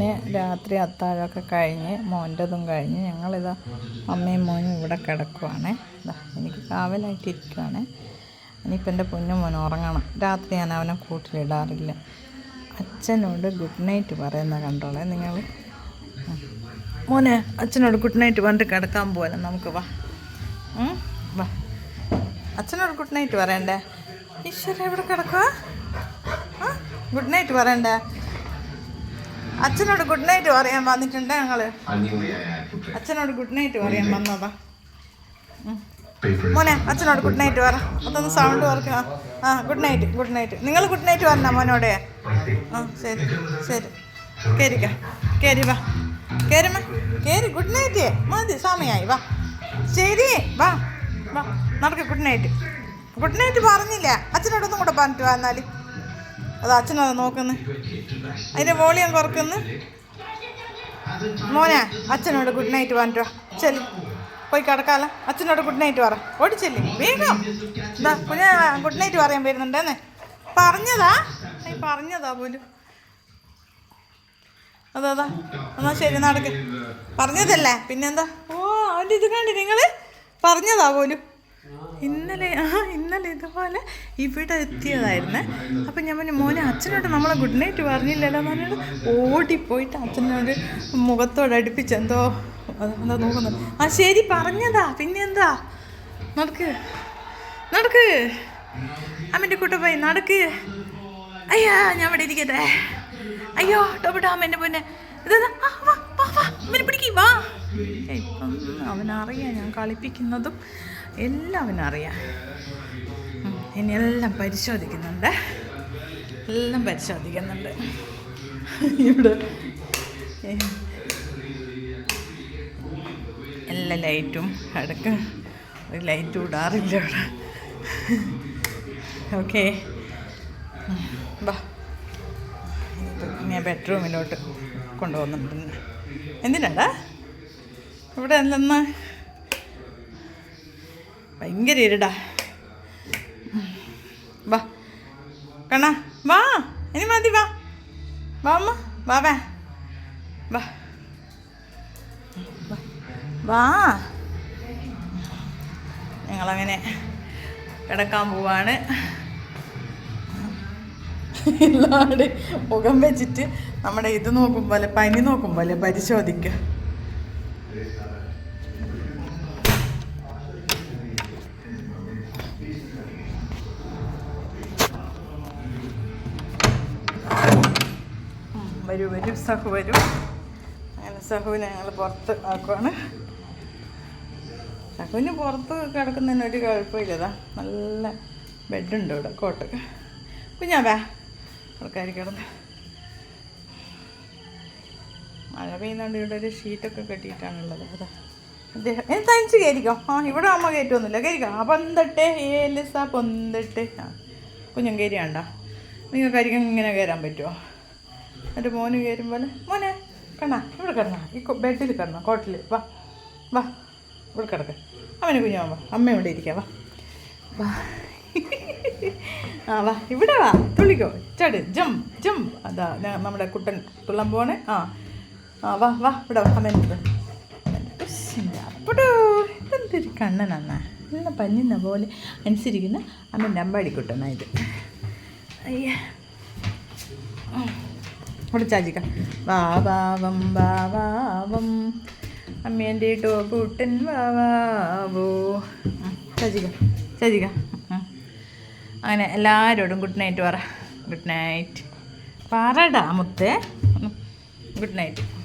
അങ്ങനെ രാത്രി അത്താഴമൊക്കെ കഴിഞ്ഞ് മോന്റെതും കഴിഞ്ഞ് ഞങ്ങളിതാ അമ്മയും മോനും ഇവിടെ കിടക്കുവാണ്. ഇതാ എനിക്ക് കാവലായിട്ട് ഇരിക്കുവാണ് ഇനിയിപ്പോൾ എന്റെ പൊന്നു മോൻ ഉറങ്ങണം. രാത്രി ഞാൻ അവനെ കൂട്ടിലിടാറില്ല. അച്ഛനോട് ഗുഡ് നൈറ്റ് പറയുന്ന കണ്ടോളെ നിങ്ങൾ. മോനെ അച്ഛനോട് ഗുഡ് നൈറ്റ് പറഞ്ഞിട്ട് കിടക്കാൻ പോലെ നമുക്ക് വാ. വാ. അച്ഛനോട് ഗുഡ് നൈറ്റ് പറയണ്ടേ? ഈശ്വര എവിടെ കിടക്കുക ഗുഡ് നൈറ്റ് പറയണ്ടേ? അച്ഛനോട് ഗുഡ് നൈറ്റ് പറയാൻ വന്നിട്ടുണ്ട് ഞങ്ങൾ? അച്ഛനോട് ഗുഡ് നൈറ്റ് പറയാൻ വന്നതാ. മോനെ അച്ഛനോട് ഗുഡ് നൈറ്റ് പറ. അതൊന്ന് സൗണ്ട് പറക്കുക ആ ഗുഡ് നൈറ്റ് ഗുഡ് നൈറ്റ് നിങ്ങൾ ഗുഡ് നൈറ്റ് പറഞ്ഞ മോനോടെ? ആ ശരി ശരി. കയറിക്ക കയറി വാ. കയറിമ കയറി ഗുഡ് നൈറ്റ് മതി സമയമായി വാ. ശരി വാ വാ. നടക്ക് ഗുഡ് നൈറ്റ് ഗുഡ് നൈറ്റ് പറഞ്ഞില്ല. അച്ഛനോടൊന്നും കൂടെ പറഞ്ഞിട്ട് വാ എന്നാൽ അത് അച്ഛനത് നോക്കുന്നത് അതിന്റെ വോളിയം കുറക്കുന്നു. മോനെ അച്ഛനോട് ഗുഡ് നൈറ്റ് പറഞ്ഞിട്ട് ചെല്ലി. പോയി കിടക്കാല. അച്ഛനോട് ഗുഡ് നൈറ്റ് പറ. ഓടിച്ചെല്ലി. വേഗം. എന്താ കുഞ്ഞ ഗുഡ് നൈറ്റ് പറയാൻ വരുന്നുണ്ടെന്നേ. പറഞ്ഞതാ? പറഞ്ഞതാ പോലും. അതാ അതാ. എന്നാ ശരി നടക്ക്. പറഞ്ഞതല്ലേ? പിന്നെന്താ? ഓ അവന്റെ ഇത് കണ്ടി നിങ്ങൾ പറഞ്ഞതാ പോലും. ഇന്നലെ ആ ഇന്നലെ ഇതുപോലെ ഇവിടെ എത്തിയതായിരുന്നേ. അപ്പം ഞാൻ പറഞ്ഞു മോനെ അച്ഛനോട് നമ്മളെ ഗുഡ് നൈറ്റ് പറഞ്ഞില്ലല്ലോ എന്ന് പറഞ്ഞിട്ട് ഓടിപ്പോയിട്ട് അച്ഛനോട് മുഖത്തോട് അടുപ്പിച്ച് എന്തോ എന്താ നോക്കുന്നത്? ആ ശരി പറഞ്ഞതാ. പിന്നെന്താ? നടക്ക്. നടക്ക്. അമ്മന്റെ കൂട്ടപ്പോയി നടക്ക്. അയ്യാ ഞാൻ ഇവിടെ ഇരിക്കട്ടെ. അയ്യോ ടോപ്പിട്ടാമ എന്റെ പൊന്നെ. ഇതാ വാ, വാ, വാ, വാ. ഇപ്പം അവനറിയാം ഞാൻ കളിപ്പിക്കുന്നതും എല്ലാം അറിയാം ഇനി എല്ലാം പരിശോധിക്കുന്നുണ്ട്. എല്ലാം പരിശോധിക്കുന്നുണ്ട്. ഇവിടെ എല്ലാ ലൈറ്റും അടക്ക് ഒരു ലൈറ്റ് ഇടാറില്ല ഇവിടെ. ഓക്കെ. ബാ ഞാൻ ബെഡ്റൂമിലോട്ട് കൊണ്ടുപോകുന്നുണ്ട്. എന്തിനാടാ? ഇവിടെ അല്ലെന്ന് ഭയങ്കര ഇരുടാ. വാ. കണ്ണാ വാ. ഇനി മതി വാ. വാ അമ്മ. വാ വേ. വാ. വാ. ഞങ്ങളങ്ങനെ കിടക്കാൻ പോവാണ്. എല്ലാവരുടെ മുഖം വെച്ചിട്ട് നമ്മുടെ ഇത് നോക്കും പോലെ പനി നോക്കും പോലെ പരിശോധിക്കുക വരൂ വരൂ സഹു വരൂ. അങ്ങനെ സഹുവിനെ ഞങ്ങൾ പുറത്ത് ആക്കുവാണ്. സഹുവിന് പുറത്ത് കിടക്കുന്നതിന് ഒരു കുഴപ്പമില്ലതാ. നല്ല ബെഡുണ്ട് ഇവിടെ കോട്ട്. കുഞ്ഞാവാ ആൾക്കാർ കിടന്ന്. മഴ പെയ്യുന്നതുകൊണ്ട് ഇവിടെ ഒരു ഷീറ്റൊക്കെ കെട്ടിയിട്ടാണുള്ളത്. അതാ. അദ്ദേഹം തനിച്ച് കയറിക്കോ. ആ ഇവിടെ അമ്മ കയറ്റൊന്നുമില്ല കയറിക്കോ. ആ പന്തട്ടെ ഏലസ പൊന്തട്ടെ. ആ കുഞ്ഞൻ കയറിയാണ്ട. നിങ്ങൾക്ക് ഇങ്ങനെ കയറാൻ പറ്റുമോ എന്റെ മോന് കയറുമ്പോൾ മോനെ കണ്ണാ ഇവിടെ കിടന്നാ. ഈ ബെഡിൽ കിടന്നാ കോട്ടിൽ വാ വാ ഇവിടെ കിടക്ക. അവന് കുഞ്ഞാവാ അമ്മ ഇവിടെ ഇരിക്കാം വാ. വാ. ആ വാ ഇവിടെ വാ. തുള്ളിക്കോ. ചട് ജം ജം. അതാ നമ്മുടെ കുട്ടൻ തുള്ളൻ പോണേ ആ ആ വാ വാ ഇവിടെ വാ. ഉശ്ശിന്റെ അപ്പടോ. ഇതെന്തൊരു കണ്ണനാ നല്ല പഞ്ഞുന്ന പോലെ അനുസരിക്കുന്ന അമ്മന്റെ അമ്പാടിക്കുട്ടനായത് അയ്യ. ഇവിടെ ചാച്ചിക്ക വാവാവം വാവാവം അമ്മേന്റെ ടോ കൂട്ടൻ വാവാവോ ചാജിക്ക ചാജിക്ക. അങ്ങനെ എല്ലാവരോടും ഗുഡ് നൈറ്റ് പറ. ഗുഡ് നൈറ്റ് പറടാ മുത്തേ. Good night